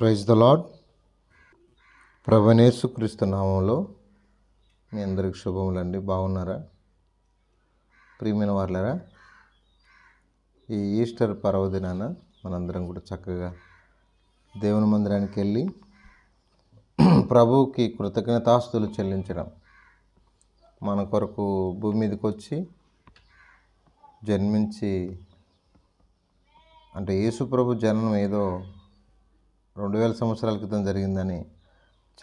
Praise the lord ప్రభనేసుక్రీస్తు నామంలో మీ అందరికి శుభములండి బాగున్నారా? ప్రియమైన వాళ్ళరా ఈ ఈస్టర్ పర్వదినాన మనందరం కూడా చక్కగా దేవుని మందిరానికి వెళ్ళి ప్రభువుకి కృతజ్ఞతాస్తులు చెల్లించడం మన కొరకు భూమి మీదకి వచ్చి జన్మించి అంటే యేసు ప్రభు జననం ఏదో రెండు వేల సంవత్సరాల క్రితం జరిగిందని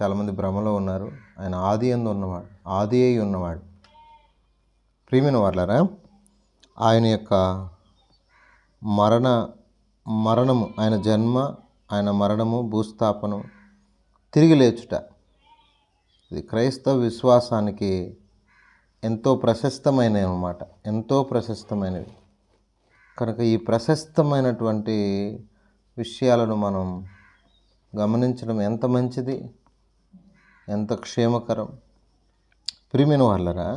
చాలామంది భ్రమలో ఉన్నారు. ఆయన ఆది ఎందు ఉన్నవాడు ఆది అయి ఉన్నవాడు. ప్రియమైన వాళ్ళారా ఆయన యొక్క మరణ మరణము ఆయన జన్మ ఆయన మరణము భూస్థాపనం తిరిగి లేచుట. ఇది క్రైస్తవ విశ్వాసానికి ఎంతో ప్రశస్తమైనవి అన్నమాట ఎంతో ప్రశస్తమైనవి కనుక ఈ ప్రశస్తమైనటువంటి విషయాలను మనం గమనించడం ఎంత మంచిది? ఎంత క్షేమకరం? ప్రియమైన వాళ్ళరా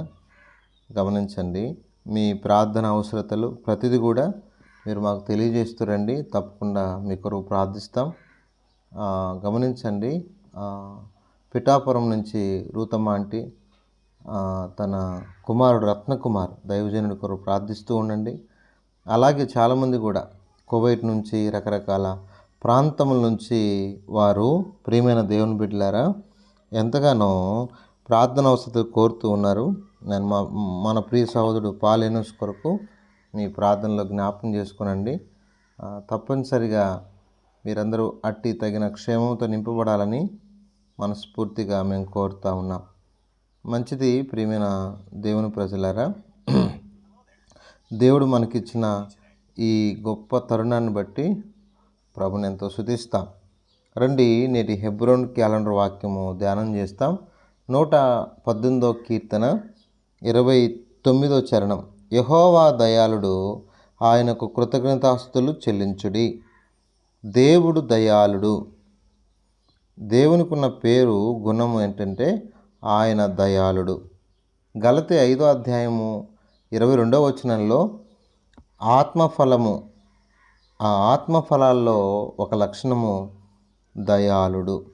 గమనించండి మీ ప్రార్థన అవసరతలు ప్రతిదీ కూడా మీరు మాకు తెలియజేస్తురండి తప్పకుండా మీ కొరకు ప్రార్థిస్తాం. గమనించండి పిఠాపురం నుంచి రూతమ్మ ఆంటీ తన కుమారుడు రత్నకుమార్ దైవజనుడి కొరకు ప్రార్థిస్తూ ఉండండి. అలాగే చాలామంది కూడా కువైట్ నుంచి రకరకాల ప్రాంతముల నుంచి వారు ప్రియమైన దేవుని బిడ్డలారా ఎంతగానో ప్రార్థన అవసరం కోరుతూ ఉన్నారు. నేను మా మన ప్రియ సహోదరుడు పాలేనస్ కొరకు మీ ప్రార్థనలో జ్ఞాపకం చేసుకునండి. తప్పనిసరిగా మీరందరూ అట్టి తగిన క్షేమంతో నింపబడాలని మనస్ఫూర్తిగా మేము కోరుతా ఉన్నాం. మంచిది ప్రియమైన దేవుని ప్రజలారా దేవుడు మనకిచ్చిన ఈ గొప్ప తరుణాన్ని బట్టి ప్రభుని ఎంతో శుతిస్తాం రండి నేటి హెబ్రోన్ క్యాలెండర్ వాక్యము ధ్యానం చేస్తాం. నూట పద్దెనిమిదో కీర్తన ఇరవై తొమ్మిదో చరణం. యహోవా దయాళుడు ఆయనకు కృతజ్ఞతాస్తులు చెల్లించుడి. దేవుడు దయాళుడు. దేవునికున్న పేరు గుణము ఏంటంటే ఆయన దయాళుడు. గలతి ఐదో అధ్యాయము ఇరవై రెండవ వచనంలో ఆత్మఫలము ఆ ఆత్మఫలాల్లో ఒక లక్షణము దయాళుడు.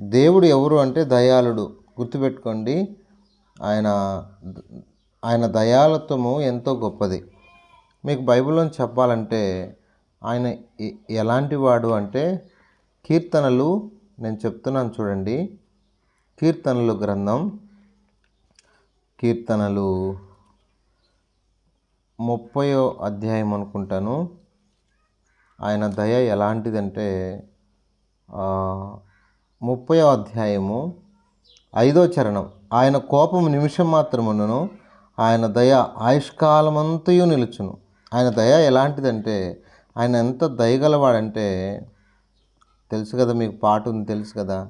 దేవుడు ఎవరు అంటే దయాళుడు. గుర్తుపెట్టుకోండి ఆయన ఆయన దయాళత్వము ఎంతో గొప్పది. మీకు బైబిల్లో చెప్పాలంటే ఆయన ఎలాంటి వాడు అంటే కీర్తనలు నేను చెప్తున్నాను చూడండి కీర్తనలు గ్రంథం కీర్తనలు ముప్పయో అధ్యాయం అనుకుంటాను. ఆయన దయ ఎలాంటిదంటే ముప్పై అధ్యాయము ఐదో చరణం. ఆయన కోపము నిమిషం మాత్రమును ఆయన దయ ఆయుష్కాలమంతయు నిలుచును. ఆయన దయ ఎలాంటిదంటే ఆయన ఎంత దయగలవాడంటే తెలుసు కదా మీకు పాట ఉంది తెలుసు కదా?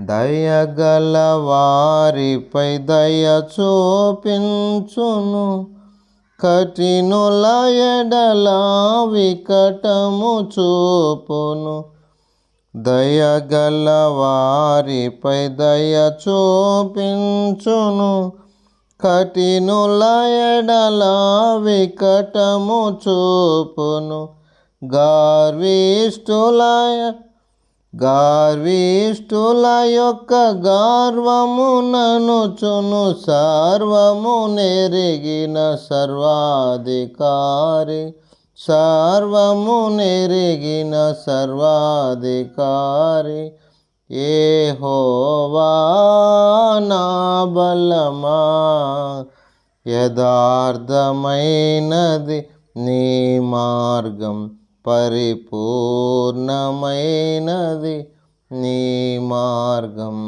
దయగల వారిపై దయ చూపించును. కఠినుల ఎడల వికటము చూపును. దయగల వారిపై దయ చూపించును. కఠినుల ఎడల వికటము చూపును. గార్విష్ఠులయ గార్విష్ఠుల యొక్క గార్వము ననుచును సర్వము నెరిగిన సర్వాధికారి. సర్వము నెరిగిన సర్వాధికారి. ఏ హోవా నా బలమా యథార్థమైనది నీ మార్గం. పరిపూర్ణమైనది నీ మార్గం.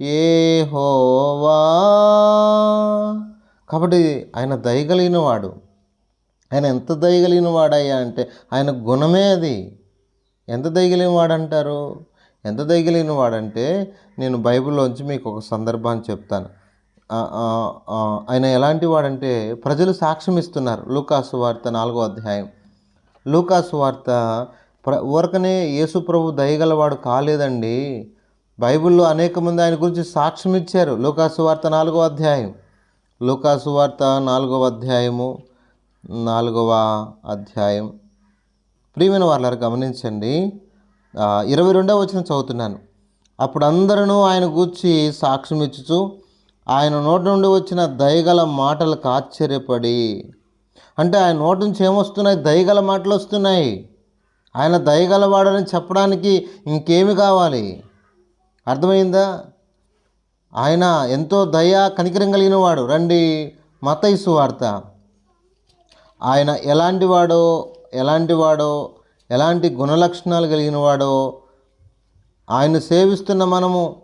ఏ హోవా కాబట్టి ఆయన దయగలిగిన వాడు ఆయన ఎంత దయగలిగిన వాడయ్యా అంటే ఆయన గుణమే అది. ఎంత దయగలిగిన వాడంటారు ఎంత దయగలిగిన వాడంటే నేను బైబిల్లోంచి మీకు ఒక సందర్భాన్ని చెప్తాను. ఆయన ఎలాంటి వాడంటే ప్రజలు సాక్ష్యం ఇస్తున్నారు. లూకాసు వార్త నాలుగో అధ్యాయం. లూకాసు వార్త. ప్ర ఊరకనే యేసు ప్రభు దయగలవాడు కాలేదండి. బైబిల్లో అనేక మంది ఆయన గురించి సాక్ష్యం ఇచ్చారు. లూకాసు వార్త నాలుగో అధ్యాయం. లూకాసు వార్త నాలుగవ అధ్యాయము నాలుగవ అధ్యాయం. ప్రియమైన వాళ్ళని గమనించండి. ఇరవై రెండవ వచ్చిన చదువుతున్నాను. అప్పుడు అందరూ ఆయన గూర్చి సాక్ష్యం ఇచ్చుచు ఆయన నోటి నుండి వచ్చిన దయగల మాటలకు ఆశ్చర్యపడి అంటే ఆయన నోటి నుంచి ఏమొస్తున్నాయి? దయగల మాటలు వస్తున్నాయి. ఆయన దయగలవాడని చెప్పడానికి ఇంకేమి కావాలి? అర్థమైందా? ఆయన ఎంతో దయ కనికరం కలిగిన వాడు. రండి మతైసు వార్త. ఆయన ఎలాంటి వాడో ఎలాంటి వాడో ఎలాంటి గుణలక్షణాలు కలిగిన వాడో ఆయన సేవిస్తున్న మనము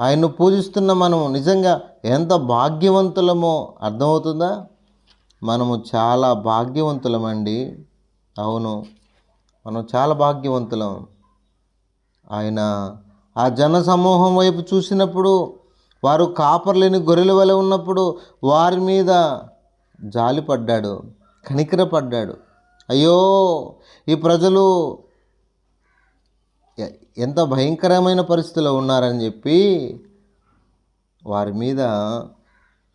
ఆయన్ను పూజిస్తున్న మనము నిజంగా ఎంత భాగ్యవంతులమో అర్థమవుతుందా? మనము చాలా భాగ్యవంతులమండి. అవును. మనం చాలా భాగ్యవంతులం. ఆయన ఆ జన సమూహం వైపు చూసినప్పుడు వారు కాపర్లేని గొర్రెల వలె ఉన్నప్పుడు వారి మీద జాలిపడ్డాడు కనికరపడ్డాడు అయ్యో! ఈ ప్రజలు ఎంత భయంకరమైన పరిస్థితిలో ఉన్నారని చెప్పి వారి మీద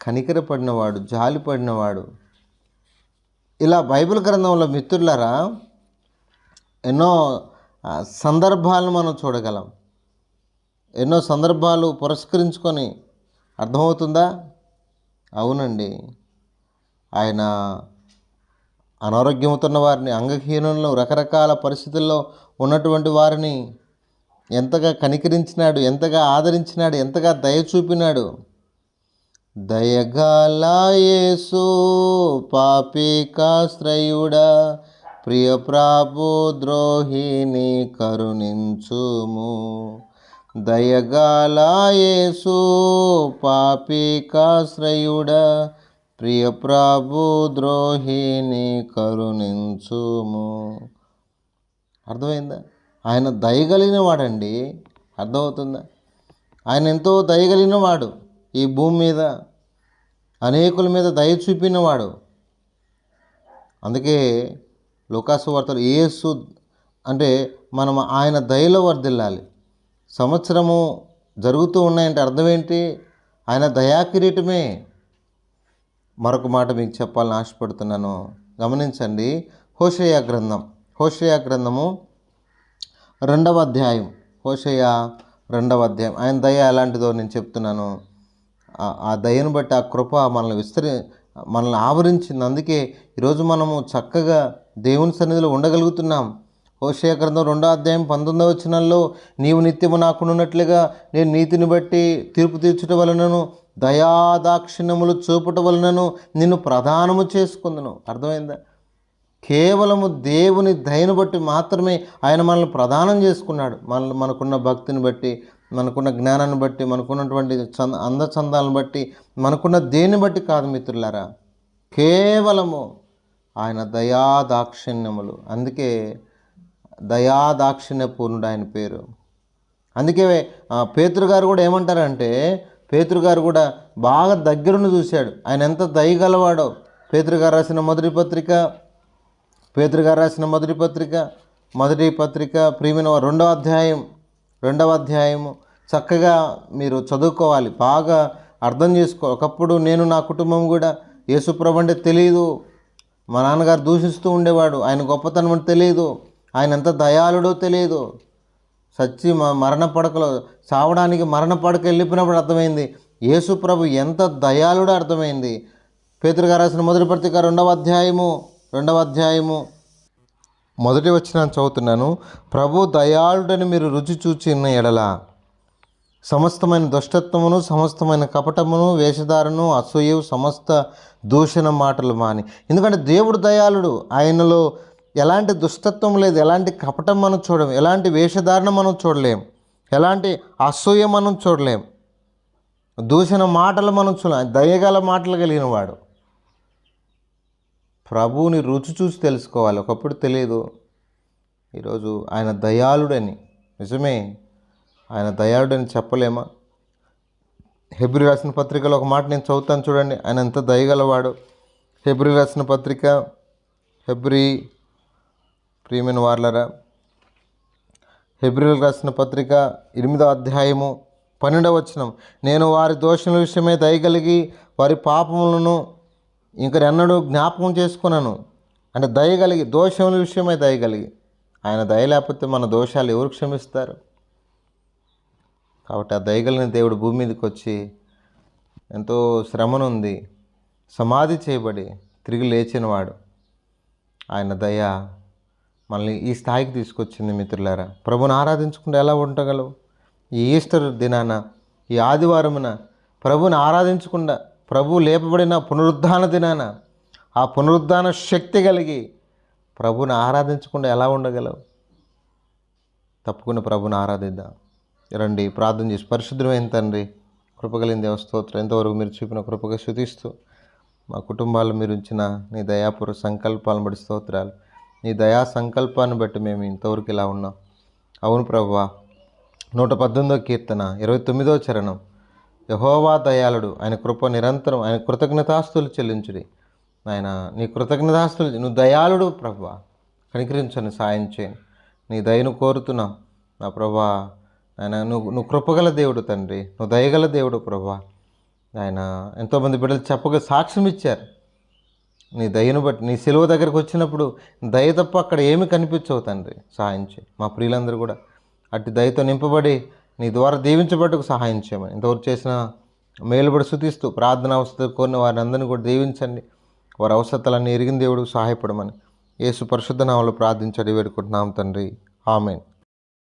కనికరపడినవాడు జాలిపడినవాడు ఇలా బైబిల్ గ్రంథంలో మిత్రులారా ఎన్నో సందర్భాలను మనం చూడగలం. ఎన్నో సందర్భాలు పురస్కరించుకొని అర్థమవుతుందా? అవునండి. ఆయన అనారోగ్యమవుతున్న వారిని అంగహీనంలో రకరకాల పరిస్థితుల్లో ఉన్నటువంటి వారిని ఎంతగా కనికరించినాడు ఎంతగా ఆదరించినాడు ఎంతగా దయ చూపినాడు. దయగల పాపికాశ్రయుడా ప్రియ ద్రోహిణి కరుణించుము. దయగాలాయేసు పాపికాశ్రయుడా ప్రియ ద్రోహిణి కరుణించుము. అర్థమైందా? ఆయన దయగలిగిన వాడండి అర్థమవుతుందా? ఆయన ఎంతో దయగలిగిన వాడు ఈ భూమి మీద. అనేకుల మీద దయ చూపినవాడు. అందుకే లోకాసు వార్తలు ఏసు అంటే మనం ఆయన దయలో వర్దిల్లాలి సంవత్సరము జరుగుతూ ఉన్నాయంటే అర్థం ఏంటి? ఆయన దయాకిరీటమే. మరొక మాట మీకు చెప్పాలని ఆశపడుతున్నాను. గమనించండి. హోషయ గ్రంథం. హోషయ గ్రంథము రెండవ అధ్యాయం. హోషయ రెండవ అధ్యాయం. ఆయన దయ ఎలాంటిదో నేను చెప్తున్నాను. ఆ- దయను బట్టి ఆ కృప మనల్ని విస్తరి మనల్ని ఆవరించింది అందుకే ఈరోజు మనము చక్కగా దేవుని సన్నిధిలో ఉండగలుగుతున్నాం. హోషయ గ్రంథం రెండో అధ్యాయం పంతొమ్మిదవ వచనంలో నీవు నిత్యము నాకున్నట్లుగా నేను నీతిని బట్టి తీర్పు తీర్చుట వలనను దయాదాక్షిణ్యములు చూపుట వలనను నిన్ను ప్రధానము చేసుకుందును. అర్థమైందా? కేవలము దేవుని దయను బట్టి మాత్రమే ఆయన మనల్ని ప్రదానం చేసుకున్నాడు. మన మనకున్న భక్తిని బట్టి మనకున్న జ్ఞానాన్ని బట్టి మనకున్నటువంటి చంద అందచందాలను బట్టి మనకున్న దేన్ని బట్టి కాదు మిత్రులారా? కేవలము ఆయన దయాదాక్షిణ్యములు. అందుకే దయాదాక్షిణ్య పూర్ణుడు ఆయన పేరు. అందుకే ఆ, పేతురు గారు కూడా ఏమంటారంటే పేతురు గారు కూడా బాగా దగ్గరుండి చూశాడు. ఆయన ఎంత దయగలవాడో. పేతురు గారు రాసిన మొదటి పత్రిక పేతురు గారు రాసిన మొదటి పత్రిక మొదటి పత్రిక ప్రియమైన రెండో రెండవ అధ్యాయం. రెండవ అధ్యాయము. చక్కగా మీరు చదువుకోవాలి. బాగా అర్థం చేసుకో ఒకప్పుడు నేను నా కుటుంబం కూడా యేసుప్రభు అంటే తెలియదు మా నాన్నగారు దూషిస్తూ ఉండేవాడు. ఆయన గొప్పతనం అంటే తెలియదు ఆయన ఎంత దయాళుడో తెలియదు సచ్చి మా మరణ పడకలో చావడానికి మరణ పడక వెళ్ళిపోయినప్పుడు అర్థమైంది. యేసు ప్రభు ఎంత దయాళుడో అర్థమైంది. పేతురు గారు రాసిన మొదటి పత్రిక రెండవ అధ్యాయము రెండవ అధ్యాయము. మొదటి వచ్చిన చదువుతున్నాను. ప్రభు దయాళుడని మీరు రుచి చూచిన ఎడల సమస్తమైన దుష్టత్వమును సమస్తమైన కపటమును వేషధారను అసూయ సమస్త దూషణ మాటలు మాని. ఎందుకంటే దేవుడు దయాళుడు. ఆయనలో ఎలాంటి దుష్టత్వం లేదు. ఎలాంటి కపటం మనం చూడలేం. ఎలాంటి వేషధారణ మనం చూడలేం. ఎలాంటి అసూయ మనం చూడలేం. దూషణ మాటలు మనం చూడలేం. దయగల మాటలు కలిగిన వాడు. ప్రభువుని రుచి చూసి తెలుసుకోవాలి. ఒకప్పుడు తెలియదు ఈరోజు ఆయన దయాళుడని. నిజమే ఆయన దయాళుడని చెప్పలేమా? హెబ్రి రాసిన పత్రికలో ఒక మాట నేను చదువుతాను చూడండి. ఆయన ఎంత దయగలవాడు. హెబ్రి రాసిన పత్రిక హెబ్రి ప్రియమైన వార్లరా హెబ్రిల్ రాసిన పత్రిక ఎనిమిదో అధ్యాయము పన్నెండవ వచనం. నేను వారి దోషముల విషయమే దయగలిగి వారి పాపములను ఇంక జ్ఞాపకం చేసుకున్నాను అంటే దయగలిగి దోషముల విషయమై దయగలిగి ఆయన దయ లేకపోతే మన దోషాలు ఎవరు క్షమిస్తారు? కాబట్టి ఆ దయగలిగిన దేవుడు భూమి మీదకి వచ్చి ఎంతో శ్రమనుంది సమాధి చేయబడి తిరిగి లేచినవాడు. ఆయన దయ మనల్ని ఈ స్థాయికి తీసుకొచ్చింది మిత్రులారా. ప్రభుని ఆరాధించకుండా ఎలా ఉండగలవు? ఈ ఈస్టర్ దినాన ఈ ఆదివారమున ప్రభుని ఆరాధించకుండా ప్రభు లేపబడిన పునరుద్ధాన దినాన ఆ పునరుద్ధాన శక్తి కలిగి ప్రభుని ఆరాధించకుండా ఎలా ఉండగలవు? తప్పకుండా ప్రభుని ఆరాధిద్దాం. రండి ప్రార్థన చేసి పరిశుద్ధమైన తండ్రి కృపగలిగిన దేవస్తోత్రం ఎంతవరకు మీరు చూపిన కృపగా శుతిస్తూ మా కుటుంబాలు మీరు ఉంచిన నీ దయాపూర్వ సంకల్పాలను బట్టి స్తోత్రాలు. నీ దయా సంకల్పాన్ని బట్టి మేము ఇంతవరకు ఇలా ఉన్నాం. అవును ప్రభువా నూట పద్దెనిమిదో కీర్తన ఇరవై తొమ్మిదో చరణం. యహోవా దయాళుడు. ఆయన కృప నిరంతరం ఆయన కృతజ్ఞతాస్తులు చెల్లించుడి. ఆయన నీ కృతజ్ఞతాస్తులు నువ్వు దయాళుడు ప్రభా. కనికరించని సాయం చేయను నీ దయను కోరుతున్నాం. నా ప్రభా ఆయన నువ్వు నువ్వు కృపగల దేవుడు తండ్రి. నువ్వు దయగల దేవుడు ప్రభా. ఆయన ఎంతోమంది బిడ్డలు చెప్పగా సాక్ష్యం ఇచ్చారు. నీ దయను బట్టి నీ సెలవు దగ్గరకు వచ్చినప్పుడు దయ తప్ప అక్కడ ఏమి కనిపించవు తండ్రి. సాయం చేయి. మా ప్రియులందరూ కూడా అట్టి దయతో నింపబడి నీ ద్వారా దీవించబట్టుకు సహాయం చేయమని. ఇంతవరకు చేసిన మేలుబడి శుతిస్తూ ప్రార్థన అవసరం కోరిన వారిని అందరినీ కూడా దీవించండి. వారి అవసరాలన్నీ ఎరిగిన దేవుడు సహాయపడమని. యేసు పరిశుద్ధ నామలు ప్రార్థించడి వేడుకుంటున్నాం తండ్రి. ఆమెన్.